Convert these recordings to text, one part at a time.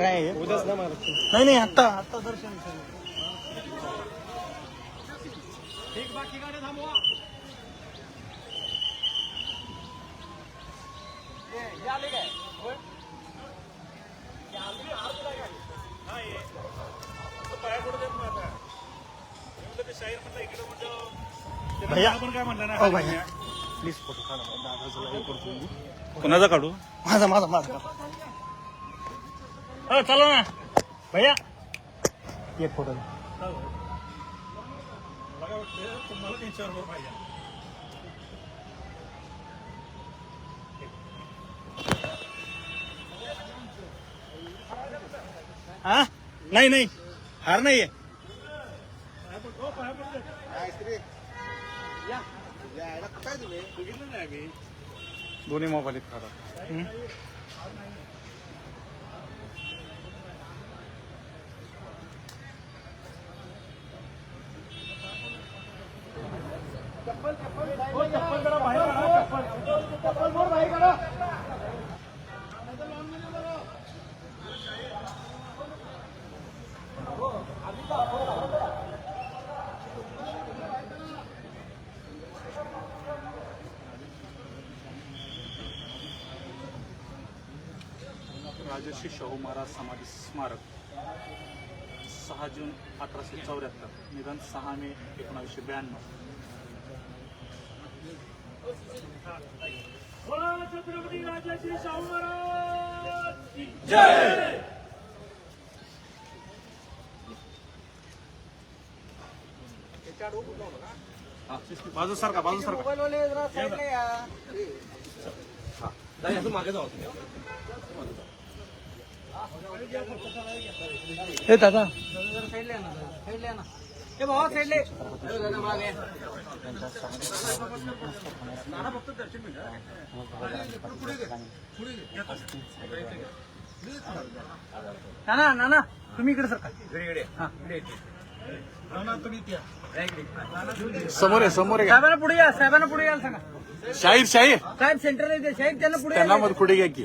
काय आहे? उद्याच ना महाराष्ट्र नाही नाही आत्ता आत्ता दर्शन भैया. म्हणलं हो भैया. प्लीज फोटो काढा दादाचं live करतो मी. कोणाचा काढू? माझा माझा माझा हो चला ना। भैया। एक फोटो मला काय वाटतं तुम्हाला त्यांच्यावर पाहिजे हा। नाही नाही हार नाहीये दोन्ही मोबाईल आहेत राजर्षी शाहू महाराज समाधी स्मारक सहा जून अठराशे चौऱ्याहत्तर निधन सहा मे एकोणावीसशे ब्याण्णव. छत्रपती राजाची शाहू महाराज की बाजू सारखा बाजू सारखा. हे दादा। नाना नाना तुम्ही इकडे सरका. समोर आहे समोर आहे साहेबांना पुढे या साहेबांना पुढे यायला सांगा. शाहीर शाहीर. साहेब येते साहेब त्यांना पुढे त्यांना मग पुढे घ्या की.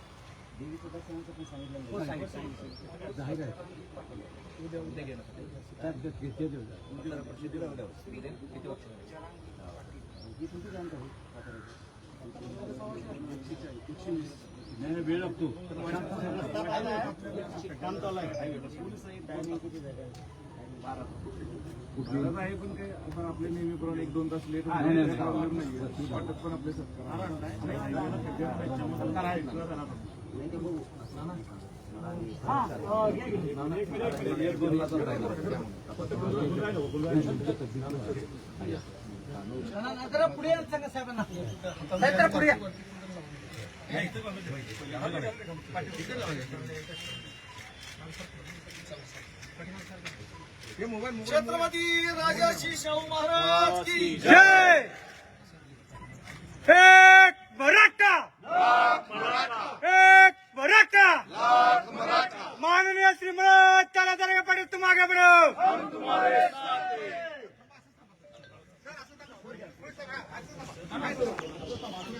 हा. हो, सांगितलं, सांगितलं. जाहीर आहे. ही तुमची जाणतं आहे. नाही वेळ लागतो. आहे. पण काय आपण आपले नेहमीप्रमाणे एक दोन तास लेट नाही, नाही, नाही. प्रॉब्लेम नाही वाटत पण आपले आहे. जरा पुढे यायला सांगा साहेबांना साहेब जरा पुढे या छत्रपती राजाशी शाहू महाराज की जय! मागाबरो हम तुम्हारे साथ हैं